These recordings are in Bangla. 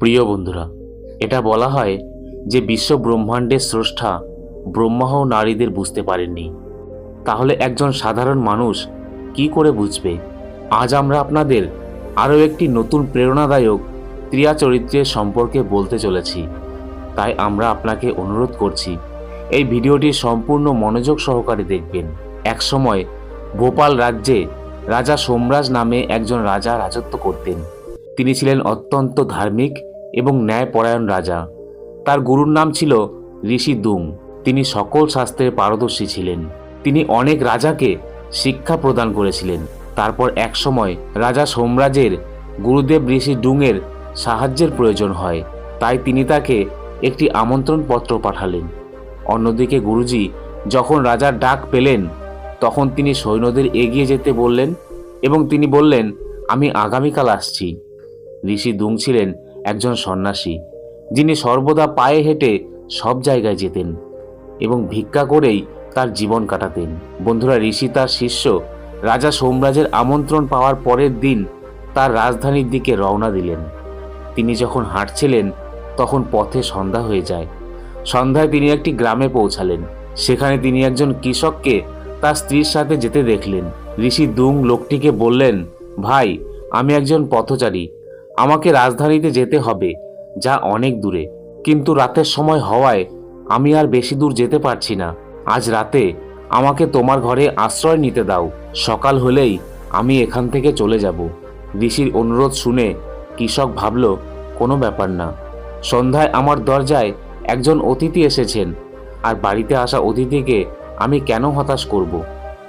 প্রিয় বন্ধুরা, এটা বলা হয় যে বিশ্ব ব্রহ্মাণ্ডের স্রষ্টা ব্রহ্মাও নারীদের বুঝতে পারেননি। তাহলে একজন সাধারণ মানুষ কি করে বুঝবে? আজ আমরা আপনাদের আরও একটি নতুন প্রেরণাদায়ক ক্রিয়া চরিত্রের সম্পর্কে বলতে চলেছি। তাই আমরা আপনাকে অনুরোধ করছি, এই ভিডিওটি সম্পূর্ণ মনোযোগ সহকারে দেখবেন। একসময় ভোপাল রাজ্যে রাজা সোমরাজ নামে একজন রাজা রাজত্ব করতেন। তিনি ছিলেন অত্যন্ত ধার্মিক এবং ন্যায়পরায়ণ রাজা। তার গুরুর নাম ছিল ঋষি দুং। তিনি সকল শাস্ত্রে পারদর্শী ছিলেন। তিনি অনেক রাজাকে শিক্ষা প্রদান করেছিলেন। তারপর একসময় রাজা সোমরাজের গুরুদেব ঋষি ডুংয়ের সাহায্যের প্রয়োজন হয়, তাই তিনি তাকে একটি আমন্ত্রণ পত্র পাঠালেন। অন্যদিকে গুরুজি যখন রাজার ডাক পেলেন, তখন তিনি সৈন্যদের এগিয়ে যেতে বললেন এবং তিনি বললেন, আমি আগামীকাল আসছি। ঋষি দুং ছিলেন একজন সন্ন্যাসী, যিনি সর্বদা পায়ে হেঁটে সব জায়গায় যেতেন এবং ভিক্ষা করেই তার জীবন কাটাতেন। বন্ধুরা, ঋষি তার শিষ্য রাজা সোমরাজের আমন্ত্রণ পাওয়ার পরের দিন তার রাজধানীর দিকে রওনা দিলেন। তিনি যখন হাঁটছিলেন, তখন পথে সন্ধ্যা হয়ে যায়। সন্ধ্যায় তিনি একটি গ্রামে পৌঁছালেন। সেখানে তিনি একজন কৃষককে তার স্ত্রীর সাথে যেতে দেখলেন। ঋষি দুং লোকটিকে বললেন, ভাই, আমি একজন পথচারী। আমাকে রাজধানীতে যেতে হবে, যা অনেক দূরে। কিন্তু রাতের সময় হওয়ায় আমি আর বেশি দূর যেতে পারছি না। আজ রাতে আমাকে তোমার ঘরে আশ্রয় নিতে দাও। সকাল হলেই আমি এখান থেকে চলে যাব। ঋষির অনুরোধ শুনে কৃষক ভাবল, কোনো ব্যাপার না। সন্ধ্যায় আমার দরজায় একজন অতিথি এসেছেন, আর বাড়িতে আসা অতিথিকে আমি কেন হতাশ করব?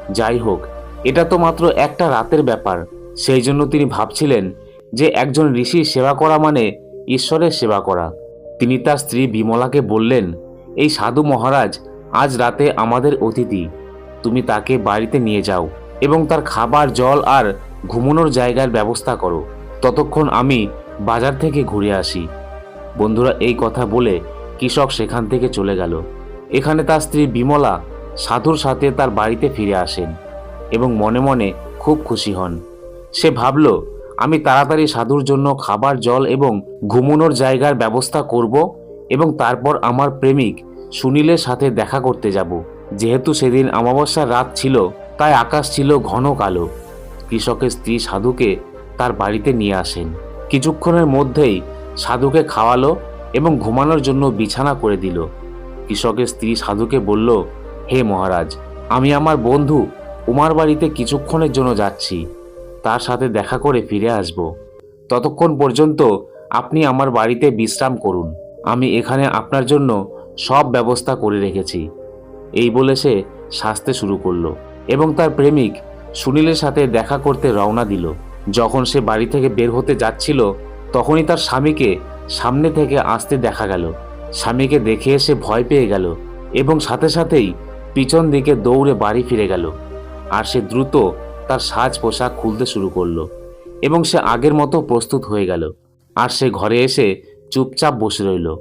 যাই হোক, এটা তো মাত্র একটা রাতের ব্যাপার। সেই জন্য তিনি ভাবছিলেন যে একজন ঋষির সেবা করা মানে ঈশ্বরের সেবা করা। তিনি তার স্ত্রী বিমলাকে বললেন, এই সাধু মহারাজ, আজ রাতে আমাদের অতিথি। তুমি তাকে বাড়িতে নিয়ে যাও এবং তার খাবার, জল আর ঘুমানোর জায়গার ব্যবস্থা করো। ততক্ষণ আমি বাজার থেকে ঘুরে আসি। বন্ধুরা এই কথা বলে কৃষক সেখান থেকে চলে গেল। এখানে তার স্ত্রী বিমলা সাধুর সাথে তার বাড়িতে ফিরে আসেন এবং মনে মনে খুব খুশি হন। সে ভাবল আমি তাড়াতাড়ি সাধুর জন্য খাবার, জল এবং ঘুমানোর জায়গার ব্যবস্থা করব এবং তারপর আমার প্রেমিক সুনীলের সাথে দেখা করতে যাব। যেহেতু সেদিন অমাবস্যার রাত ছিল, তাই আকাশ ছিল ঘন কালো। কৃষকের স্ত্রী সাধুকে তার বাড়িতে নিয়ে আসেন। কিছুক্ষণের মধ্যেই সাধুকে খাওয়ালো এবং ঘুমানোর জন্য বিছানা করে দিল। কৃষকের স্ত্রী সাধুকে বলল, হে মহারাজ, আমি আমার বন্ধু উমার বাড়িতে কিছুক্ষণের জন্য যাচ্ছি। তার সাথে দেখা করে ফিরে আসব। ততক্ষণ পর্যন্ত আপনি আমার বাড়িতে বিশ্রাম করুন। আমি এখানে আপনার জন্য সব ব্যবস্থা করে রেখেছি। এই বলে সে সাজতে শুরু করল এবং তার প্রেমিক সুনীলের সাথে দেখা করতে রওনা দিল। যখন সে বাড়ি থেকে বের হতে যাচ্ছিল, তখনই তার স্বামীকে সামনে থেকে আসতে দেখা গেল। স্বামীকে দেখে সে ভয় পেয়ে গেল এবং সাথে সাথেই পিছন দিকে দৌড়ে বাড়ি ফিরে গেল। আর সে দ্রুত তার সাজ পোশাক খুলতে শুরু করল এবং সে আগের মতো প্রস্তুত হয়ে গেল। আর সে ঘরে এসে চুপচাপ বসে রইল।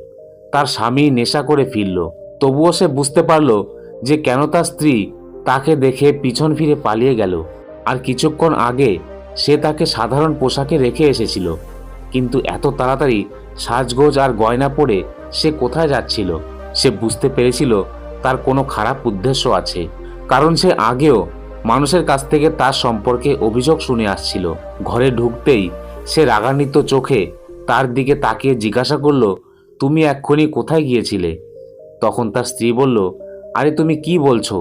তার স্বামী নেশা করে ফিরল। তবুও সে বুঝতে পারল যে কেন তার স্ত্রী তাকে দেখে পিছন ফিরে পালিয়ে গেল। আর কিছুক্ষণ আগে সে তাকে সাধারণ পোশাকে রেখে এসেছিল। কিন্তু এত তাড়াতাড়ি সাজগোজ আর গয়না পরে সে কোথায় যাচ্ছিল, সে বুঝতে পেরেছিল তার কোনো খারাপ উদ্দেশ্য আছে। কারণ সে আগেও মানুষের কাছ থেকে তার সম্পর্কে অভিযোগ শুনে আসছিল। ঘরে ঢুকতেই সে রাগান্বিত চোখে তার দিকে তাকিয়ে জিজ্ঞাসা করল, তুমি এক্ষুনি কোথায় গিয়েছিলে? তখন তার স্ত্রী বলল, আরে তুমি কি বলছো?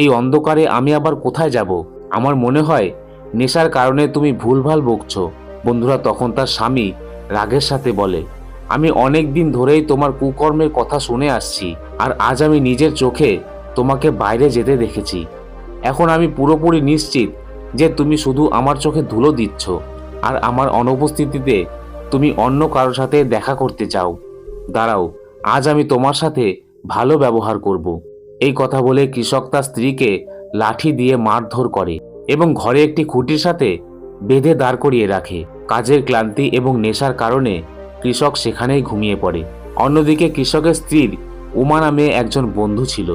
এই অন্ধকারে আমি আবার কোথায় যাব? আমার মনে হয় নেশার কারণে তুমি ভুলভাল বকছো। বন্ধুরা, তখন তার স্বামী রাগের সাথে বলে, আমি অনেক দিন ধরেই তোমার কুকর্মের কথা শুনে আসছি, আর আজ আমি নিজের চোখে তোমাকে বাইরে যেতে দেখেছি। এখন আমি পুরোপুরি নিশ্চিত যে তুমি শুধু আমার চোখে ধুলো দিচ্ছ আর আমার অনুপস্থিতিতে তুমি অন্য কারোর সাথে দেখা করতে চাও। দাঁড়াও, আজ আমি তোমার সাথে ভালো ব্যবহার করব। এই কথা বলে কৃষক তার স্ত্রীকে লাঠি দিয়ে মারধর করে এবং ঘরে একটি খুঁটির সাথে বেঁধে দাঁড় করিয়ে রাখে। কাজের ক্লান্তি এবং নেশার কারণে কৃষক সেখানেই ঘুমিয়ে পড়ে। অন্যদিকে কৃষকের স্ত্রীর উমা নামে একজন বন্ধু ছিল,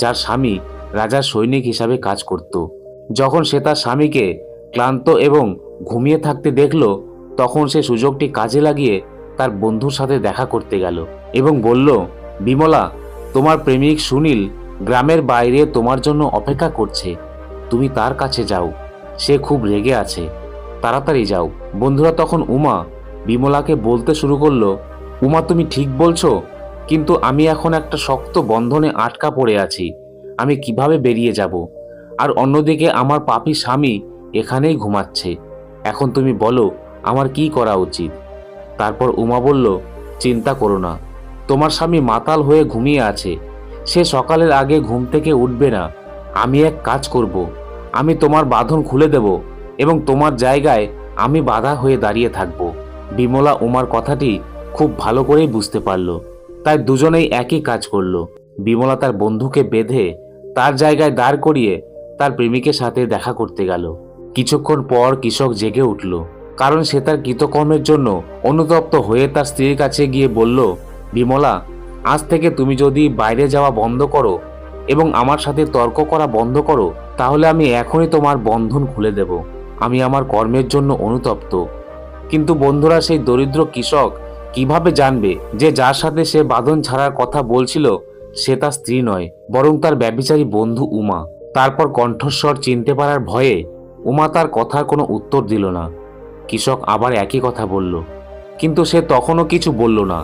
যার স্বামী রাজার সৈনিক হিসাবে কাজ করত। যখন সে তার স্বামীকে ক্লান্ত এবং ঘুমিয়ে থাকতে দেখল, তখন সে সুযোগটি কাজে লাগিয়ে তার বন্ধুর সাথে দেখা করতে গেল এবং বলল, বিমলা, তোমার প্রেমিক সুনীল গ্রামের বাইরে তোমার জন্য অপেক্ষা করছে। তুমি তার কাছে যাও। সে খুব রেগে আছে। তাড়াতাড়ি যাও। বন্ধুরা তখন উমা বিমলাকে বলতে শুরু করল, উমা, তুমি ঠিক বলছো, কিন্তু আমি এখন একটা শক্ত বন্ধনে আটকা পড়ে আছি। আমি কীভাবে বেরিয়ে যাব? আর অন্যদিকে আমার পাপি স্বামী এখানেই ঘুমাচ্ছে। এখন তুমি বলো, আমার কি করা উচিত? তারপর উমা বলল, চিন্তা করো না। তোমার স্বামী মাতাল হয়ে ঘুমিয়ে আছে। সে সকালের আগে ঘুম থেকে উঠবে না। আমি এক কাজ করব। আমি তোমার বাঁধন খুলে দেব এবং তোমার জায়গায় আমি বাধা হয়ে দাঁড়িয়ে থাকব। বিমলা উমার কথাটি খুব ভালো করেই বুঝতে পারল। তাই দুজনেই একই কাজ করল। বিমলা তার বন্ধুকে বেঁধে তার জায়গায় দাঁড় করিয়ে তার প্রেমিকের সাথে দেখা করতে গেল। কিছুক্ষণ পর কৃষক জেগে উঠল, কারণ সে তার কৃতকর্মের জন্য অনুতপ্ত হয়ে তার স্ত্রীর কাছে গিয়ে বলল, বিমলা, আজ থেকে তুমি যদি বাইরে যাওয়া বন্ধ করো এবং আমার সাথে তর্ক করা বন্ধ করো, তাহলে আমি এখনই তোমার বন্ধন খুলে দেব। আমি আমার কর্মের জন্য অনুতপ্ত। কিন্তু বন্ধুরা, সেই দরিদ্র কৃষক কীভাবে জানবে যে যার সাথে সে বাঁধন ছাড়ার কথা বলছিল সে তার স্ত্রী নয়, বরং তার ব্যবিচারী বন্ধু উমা। তারপর কণ্ঠস্বর চিনতে পারার ভয়ে উমা তার কথার কোনো উত্তর দিল না। কৃষক আবার একই কথা বলল, কিন্তু সে তখনও কিছু বলল না।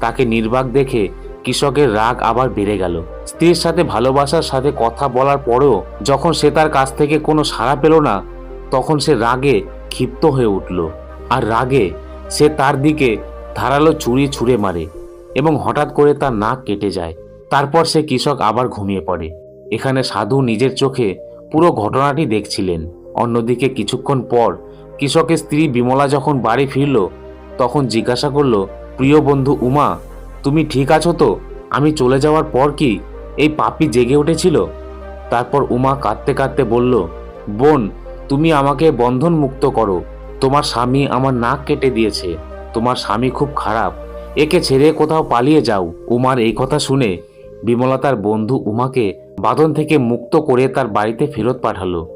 তাকে নির্বাক দেখে কৃষকের রাগ আবার বেড়ে গেল। স্ত্রীর সাথে ভালোবাসার সাথে কথা বলার পরেও যখন সে তার কাছ থেকে কোনো সাড়া পেল না, তখন সে রাগে ক্ষিপ্ত হয়ে উঠল। আর রাগে সে তার দিকে ধারালো ছুরি ছুঁড়ে মারে এবং হঠাৎ করে তার নাক কেটে যায়। তারপর সে কৃষক আবার ঘুমিয়ে পড়ে। এখানে সাধু নিজের চোখে পুরো ঘটনাটি দেখছিলেন। অন্যদিকে কিছুক্ষণ পর কৃষকের স্ত্রী বিমলা যখন বাড়ি ফিরল, তখন জিজ্ঞাসা করল, প্রিয় বন্ধু উমা, তুমি ঠিক আছো তো? আমি চলে যাওয়ার পর কি এই পাপি জেগে উঠেছিল? তারপর উমা কাঁদতে কাঁদতে বলল, বোন, তুমি আমাকে বন্ধন মুক্ত করো। তোমার স্বামী আমার নাক কেটে দিয়েছে। তোমার স্বামী খুব খারাপ। একে ছেড়ে কোথাও পালিয়ে যাও। উমার এই কথা শুনে বিমলা তার বন্ধু উমাকে বাঁধন থেকে মুক্ত করে তার বাড়িতে ফেরত পাঠালো।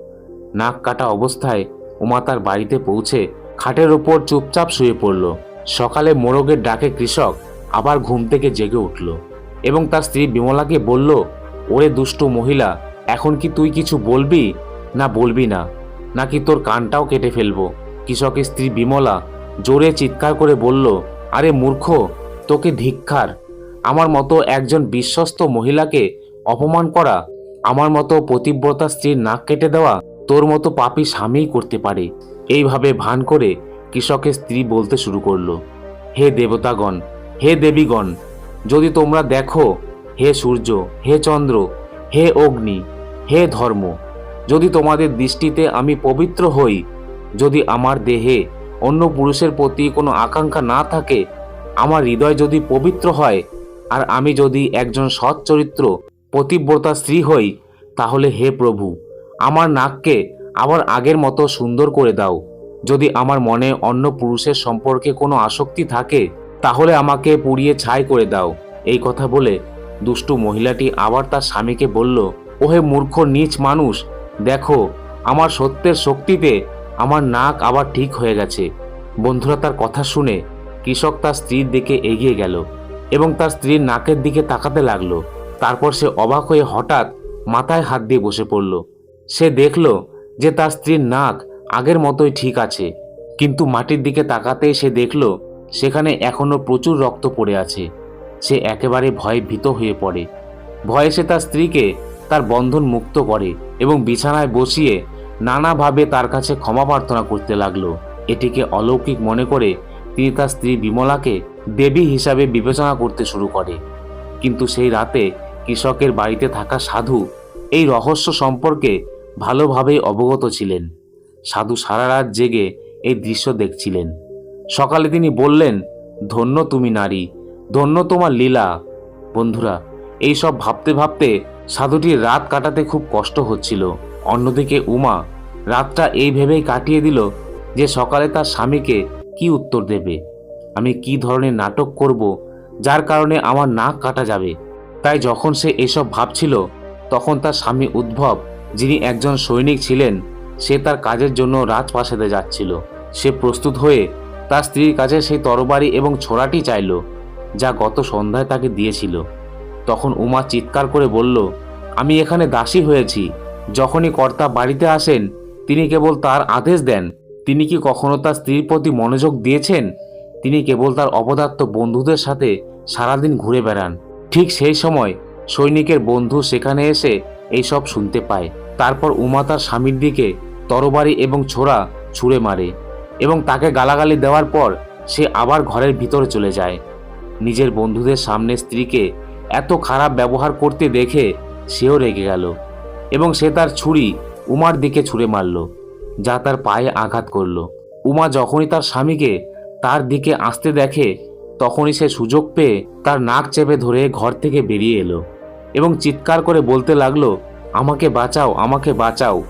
নাক কাটা অবস্থায় উমা তার বাড়িতে পৌঁছে খাটের ওপর চুপচাপ শুয়ে পড়ল। সকালে মোরগের ডাকে কৃষক আবার ঘুম থেকে জেগে উঠল এবং তার স্ত্রী বিমলাকে বলল, ওরে দুষ্টু মহিলা, এখন কি তুই কিছু বলবি? না বলবি না। নাকি তোর কানটাও কেটে ফেলব? কৃষকের স্ত্রী বিমলা জোরে চিৎকার করে বলল, আরে মূর্খ, তোকে ধিক্ষার আমার মতো একজন বিশ্বস্ত মহিলাকে অপমান করা, আমার মতো পতিব্রতা স্ত্রীর নাক কেটে দেওয়া তোর মতো পাপী স্বামীই করতে পারে। এইভাবে ভান করে কৃষকের স্ত্রী বলতে শুরু করল, হে দেবতাগণ, হে দেবীগণ, যদি তোমরা দেখো, হে সূর্য, হে চন্দ্র, হে অগ্নি, হে ধর্ম, যদি তোমাদের দৃষ্টিতে আমি পবিত্র হই, যদি আমার দেহে অন্য পুরুষের প্রতি কোনো আকাঙ্ক্ষা না থাকে, আমার হৃদয় যদি পবিত্র হয় আর আমি যদি একজন সৎ চরিত্র, পতিব্রতা স্ত্রী হই, তাহলে হে প্রভু, আমার নাককে আবার আগের মতো সুন্দর করে দাও। যদি আমার মনে অন্য পুরুষের সম্পর্কে কোনো আসক্তি থাকে, তাহলে আমাকে পুড়িয়ে ছাই করে দাও। এই কথা বলে দুষ্টু মহিলাটি আবার তার স্বামীকে বলল, ওহে মূর্খ, নীচ মানুষ, দেখো, আমার সত্যের শক্তিতে আমার নাক আবার ঠিক হয়ে গেছে। বন্ধুরা, তার কথা শুনে কৃষক তার স্ত্রীর দিকে এগিয়ে গেল। এবং তার স্ত্রীর নাকের দিকে তাকাতে লাগল। তারপর সে অবাক হয়ে হঠাৎ মাথায় হাত দিয়ে বসে পড়ল। সে দেখল যে তার স্ত্রীর নাক আগের মতোই ঠিক আছে, কিন্তু মাটির দিকে তাকাতেই সে দেখল সেখানে এখনও প্রচুর রক্ত পড়ে আছে। সে একেবারে ভয়ে ভীত হয়ে পড়ে। ভয়ে সে তার স্ত্রীকে তার বন্ধন মুক্ত করে এবং বিছানায় বসিয়ে নানাভাবে তার কাছে ক্ষমা প্রার্থনা করতে লাগল। এটিকে অলৌকিক মনে করে তিনি তার স্ত্রী বিমলাকে দেবী হিসাবে বিবেচনা করতে শুরু করে। কিন্তু সেই রাতে কৃষকের বাড়িতে থাকা সাধু এই রহস্য সম্পর্কে ভালোভাবেই অবগত ছিলেন। সাধু সারা রাত জেগে এই দৃশ্য দেখছিলেন। সকালে তিনি বললেন, ধন্য তুমি নারী, ধন্য তোমার লীলা। বন্ধুরা, এই সব ভাবতে ভাবতে সাধুটির রাত কাটাতে খুব কষ্ট হচ্ছিল। অন্যদিকে উমা রাতটা এই ভেবেই কাটিয়ে দিল যে সকালে তার স্বামীকে কি উত্তর দেবে? আমি কি ধরনের নাটক করব, যার কারণে আমার নাক কাটা যাবে। তাই যখন সে এসব ভাবছিল, তখন তার স্বামী উদ্ভব, যিনি একজন সৈনিক ছিলেন, সে তার কাজের জন্য রাজপ্রাসাদে যাচ্ছিল। সে প্রস্তুত হয়ে তার স্ত্রীর কাছে সেই তরবারি এবং ছোড়াটি চাইল, যা গত সন্ধ্যায় তাকে দিয়েছিল। তখন উমা চিৎকার করে বলল, আমি এখানে দাসী হয়েছি। যখনই কর্তা বাড়িতে আসেন, তিনি কেবল তার আদেশ দেন। তিনি কি কখনো তার স্ত্রীর প্রতি মনোযোগ দিয়েছেন? তিনি কেবল তার অপদার্থ বন্ধুদের সাথে সারাদিন ঘুরে বেড়ান। ঠিক সেই সময় সৈনিকের বন্ধু সেখানে এসে এইসব শুনতে পায়। তারপর উমা তার স্বামীর দিকে তরবারি এবং ছোড়া ছুঁড়ে মারে এবং তাকে গালাগালি দেওয়ার পর সে আবার ঘরের ভিতরে চলে যায়। নিজের বন্ধুদের সামনে স্ত্রীকে এত খারাপ ব্যবহার করতে দেখে সেও রেগে গেল এবং সে তার ছুরি উমার দিকে ছুঁড়ে মারল, যা তার পায়ে আঘাত করল। উমা যখনই তার স্বামীকে তার দিকে আসতে দেখে তখনই সে সুযোগ পেয়ে তার নাক চেপে ধরে ঘর থেকে বেরিয়ে এলো এবং চিৎকার করে বলতে লাগল, আমাকে বাঁচাও আমাকে বাঁচাও।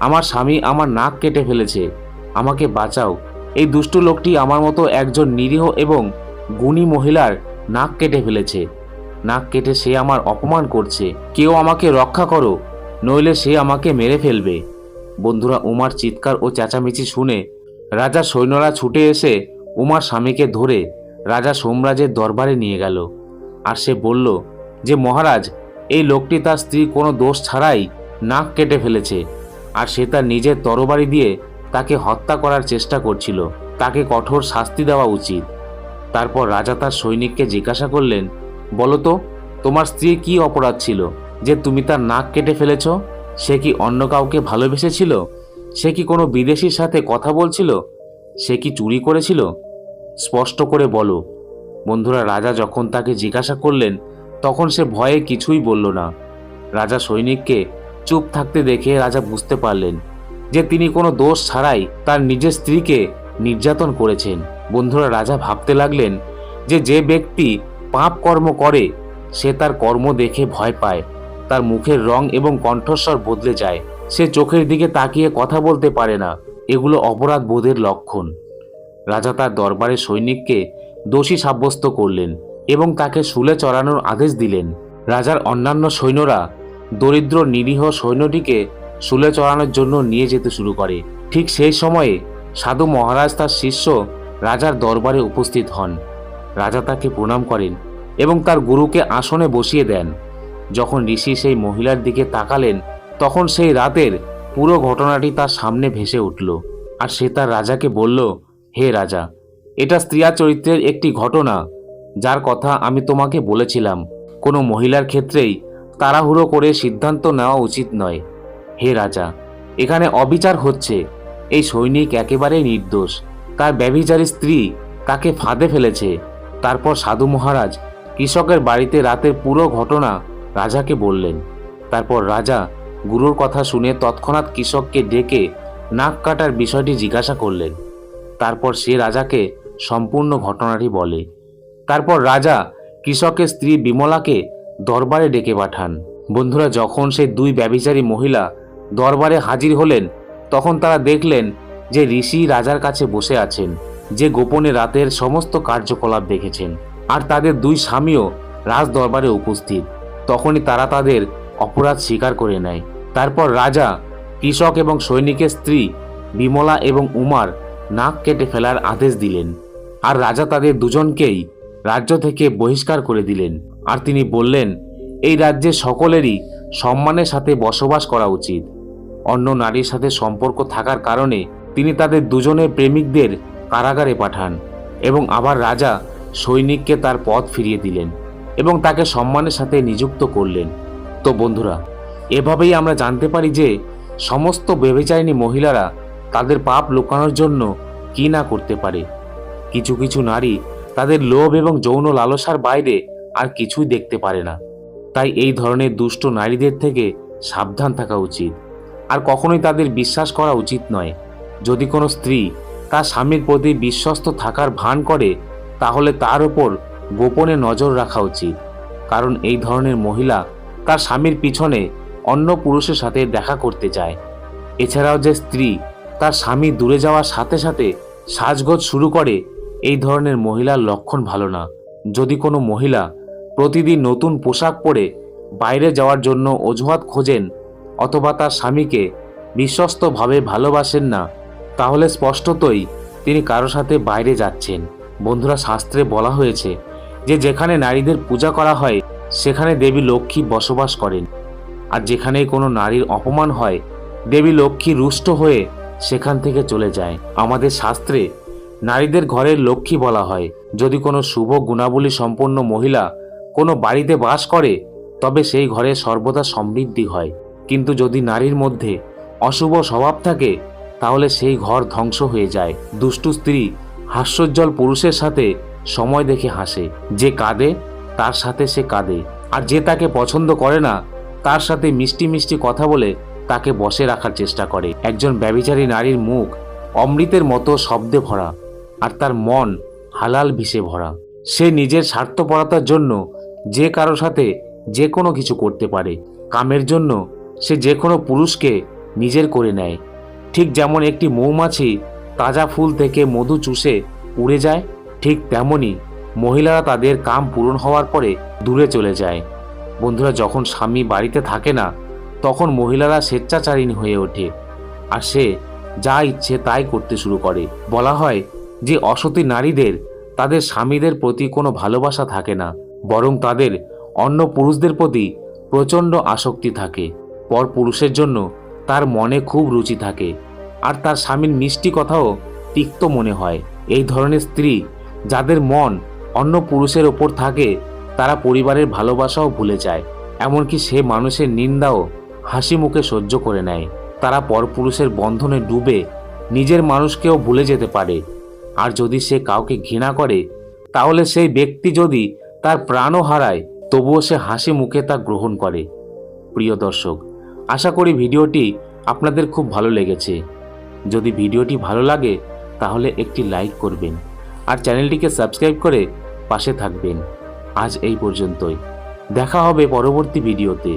আমার স্বামী আমার নাক কেটে ফেলেছে। আমাকে বাঁচাও। এই দুষ্ট লোকটি আমার মতো একজন নিরীহ এবং গুণী মহিলার নাক কেটে ফেলেছে। নাক কেটে সে আমার অপমান করছে। কেউ আমাকে রক্ষা করো, নইলে সে আমাকে মেরে ফেলবে। বন্ধুরা, উমার চিৎকার ও চেঁচামেচি শুনে রাজা সৈন্যরা ছুটে এসে উমার স্বামীকে ধরে রাজা সোমরাজের দরবারে নিয়ে গেল। আর সে বলল যে, মহারাজ, এই লোকটি তার স্ত্রী কোনো দোষ ছাড়াই নাক কেটে ফেলেছে, আর সে তার নিজের তরবারি দিয়ে তাকে হত্যা করার চেষ্টা করছিল। তাকে কঠোর শাস্তি দেওয়া উচিত। তারপর রাজা তার সৈনিককে জিজ্ঞাসা করলেন, বলো তো, তোমার স্ত্রী কি অপরাধ ছিল? যে তুমি তার নাক কেটে ফেলেছ? সে কি অন্য কাউকে ভালোবেসেছিল? সে কি কোনো বিদেশির সাথে কথা বলছিল? সে কি চুরি করেছিল? স্পষ্ট করে বলো। বন্ধুরা, রাজা যখন তাকে জিজ্ঞাসা করলেন, তখন সে ভয়ে কিছুই বলল না। রাজা সৈনিককে চুপ থাকতে দেখে রাজা বুঝতে পারলেন যে তিনি কোনো দোষ ছাড়াই তার নিজের স্ত্রীকে নির্যাতন করেছেন। বন্ধুরা, রাজা ভাবতে লাগলেন যে যে ব্যক্তি পাপ কর্ম করে, সে তার কর্ম দেখে ভয় পায়। তার মুখের রং এবং কণ্ঠস্বর বদলে যায়। সে চোখের দিকে তাকিয়ে কথা বলতে পারে না। এগুলো অপরাধ বোধের লক্ষণ। রাজা তার দরবারে সৈনিককে দোষী সাব্যস্ত করলেন এবং তাকে শুলে চড়ানোর আদেশ দিলেন। রাজার অন্যান্য সৈন্যরা দরিদ্র নিরীহ সৈন্যটিকে শুলে চড়ানোর জন্য নিয়ে যেতে শুরু করে। ঠিক সেই সময়ে সাধু মহারাজ তার শিষ্য রাজার দরবারে উপস্থিত হন। রাজা তাকে প্রণাম করেন এবং তার গুরুকে আসনে বসিয়ে দেন। যখন ঋষি সেই মহিলার দিকে তাকালেন, তখন সেই রাতের পুরো ঘটনাটি তার সামনে ভেসে উঠল আর সে তার রাজাকে বলল, হে রাজা, এটা স্ত্রিয়া চরিত্রের একটি ঘটনা, যার কথা আমি তোমাকে বলেছিলাম। কোনো মহিলার ক্ষেত্রেই তাড়াহুড়ো করে সিদ্ধান্ত নেওয়া উচিত নয়। হে রাজা, এখানে অবিচার হচ্ছে। এই সৈনিক একেবারেই নির্দোষ। তার ব্যভিচারী স্ত্রী তাকে ফাঁদে ফেলেছে। তারপর সাধু মহারাজ কৃষকের বাড়িতে রাতের পুরো ঘটনা রাজাকে বললেন। তারপর রাজা গুরুর কথা শুনে তৎক্ষণাৎ কৃষককে ডেকে নাক কাটার বিষয়টি জিজ্ঞাসা করলেন। তারপর সে রাজাকে সম্পূর্ণ ঘটনাটি বলে। তারপর রাজা কৃষকের স্ত্রী বিমলাকে দরবারে ডেকে পাঠান। বন্ধুরা, যখন সেই দুই ব্যভিচারী মহিলা দরবারে হাজির হলেন, তখন তারা দেখলেন যে ঋষি রাজার কাছে বসে আছেন, যে গোপনে রাতের সমস্ত কার্যকলাপ দেখেছেন। আর তাদের দুই স্বামীও রাজ দরবারে উপস্থিত। তখনই তারা তাদের অপরাধ স্বীকার করে নেয়। তারপর রাজা, কৃষক এবং সৈনিকের স্ত্রী বিমলা এবং উমার নাক কেটে ফেলার আদেশ দিলেন। আর রাজা তাদের দুজনকেই রাজ্য থেকে বহিষ্কার করে দিলেন। আর তিনি বললেন, এই রাজ্যে সকলেরই সম্মানের সাথে বসবাস করা উচিত। অন্য নারীর সাথে সম্পর্ক থাকার কারণে তিনি তাদের দুজনের প্রেমিকদের কারাগারে পাঠান এবং আবার রাজা সৈনিককে তার পথ ফিরিয়ে দিলেন এবং তাকে সম্মানের সাথে নিযুক্ত করলেন। তো বন্ধুরা, এভাবেই আমরা জানতে পারি যে সমস্ত ব্যভিচারিণী মহিলারা তাদের পাপ লুকানোর জন্য কি না করতে পারে। কিছু কিছু নারী তাদের লোভ এবং যৌন লালসার বাইরে আর কিছুই দেখতে পারে না। তাই এই ধরনের দুষ্ট নারীদের থেকে সাবধান থাকা উচিত। আর কখনোই তাদের বিশ্বাস করা উচিত নয়। যদি কোনো স্ত্রী তার স্বামীর প্রতি বিশ্বস্ত থাকার ভান করে, তাহলে তার ওপর গোপনে নজর রাখা উচিত। কারণ এই ধরনের মহিলা তার স্বামীর পিছনে অন্য পুরুষের সাথে দেখা করতে যায় এছাড়াও যে স্ত্রী তার স্বামী দূরে যাওয়ার সাথে সাথে সাজগোজ শুরু করে, এই ধরনের মহিলার লক্ষণ ভালো না। যদি কোনো মহিলা প্রতিদিন নতুন পোশাক পরে বাইরে যাওয়ার জন্য অজুহাত খোঁজেন অথবা তার স্বামীকে বিশ্বস্তভাবে ভালোবাসেন না, তাহলে স্পষ্টতই তিনি কারও সাথে বাইরে যাচ্ছেন। বন্ধুরা, শাস্ত্রে বলা হয়েছে যে, যেখানে নারীদের পূজা করা হয় সেখানে দেবী লক্ষ্মী বসবাস করেন। আর যেখানে কোনো নারীর অপমান হয়, দেবী লক্ষ্মী রুষ্ট হয়ে সেখান থেকে চলে যায়। আমাদের শাস্ত্রে নারীদের ঘরের লক্ষ্মী বলা হয়। যদি কোনো শুভ গুণাবলী সম্পন্ন মহিলা কোনো বাড়িতে বাস করে, তবে সেই ঘরে সর্বদা সমৃদ্ধি হয়। কিন্তু যদি নারীর মধ্যে অশুভ স্বভাব থাকে, তাহলে সেই ঘর ধ্বংস হয়ে যায়। দুষ্টু স্ত্রী হাস্যোজ্জ্বল পুরুষের সাথে সময় দেখে হাসে। যে কাঁদে তার সাথে সে কাঁদে। আর যে তাকে পছন্দ করে না, তার সাথে মিষ্টি মিষ্টি কথা বলে তাকে বসে রাখার চেষ্টা করে। একজন ব্যভিচারী নারীর মুখ অমৃতের মতো শব্দে ভরা, আর তার মন হালাল বিষে ভরা। সে নিজের স্বার্থপরতার জন্য যে কারও সাথে যে কোনো কিছু করতে পারে। কামের জন্য সে যে কোনো পুরুষকে নিজের করে নেয়। ঠিক যেমন একটি মৌমাছি তাজা ফুল থেকে মধু চুষে উড়ে যায়, ঠিক তেমনই মহিলারা তাদের কাম পূরণ হওয়ার পরে দূরে চলে যায়। বন্ধুরা, যখন স্বামী বাড়িতে থাকে না, তখন মহিলারা স্বেচ্ছাচারিণী হয়ে ওঠে আর সে যা ইচ্ছে তাই করতে শুরু করে। বলা হয় যে, অসতী নারীদের, তাদের স্বামীদের প্রতি কোনো ভালোবাসা থাকে না, বরং তাদের অন্য পুরুষদের প্রতি প্রচণ্ড আসক্তি থাকে। পর পুরুষের জন্য তার মনে খুব রুচি থাকে আর তার স্বামীর মিষ্টি কথাও তিক্ত মনে হয়। এই ধরনের স্ত্রী যাদের মন অন্য পুরুষের ওপর থাকে, তারা পরিবারের ভালোবাসাও ভুলে যায়। এমনকি সে মানুষের নিন্দাও হাসি মুখে সহ্য করে নেয়। তারা পরপুরুষের বন্ধনে ডুবে নিজের মানুষকেও ভুলে যেতে পারে। আর যদি সে কাউকে ঘৃণা করে, তাহলে সেই ব্যক্তি যদি তার প্রাণও হারায়, তবুও সে হাসি মুখে তা গ্রহণ করে। প্রিয় দর্শক, আশা করি ভিডিওটি আপনাদের খুব ভালো লেগেছে। যদি ভিডিওটি ভালো লাগে, তাহলে একটি লাইক করবেন। আর চ্যানেলটিকে সাবস্ক্রাইব করে পাশে থাকবেন। আজ এই পর্যন্তই। দেখা হবে পরবর্তী ভিডিওতে।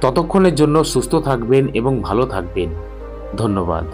ততক্ষণের জন্য সুস্থ থাকবেন এবং ভালো থাকবেন। ধন্যবাদ।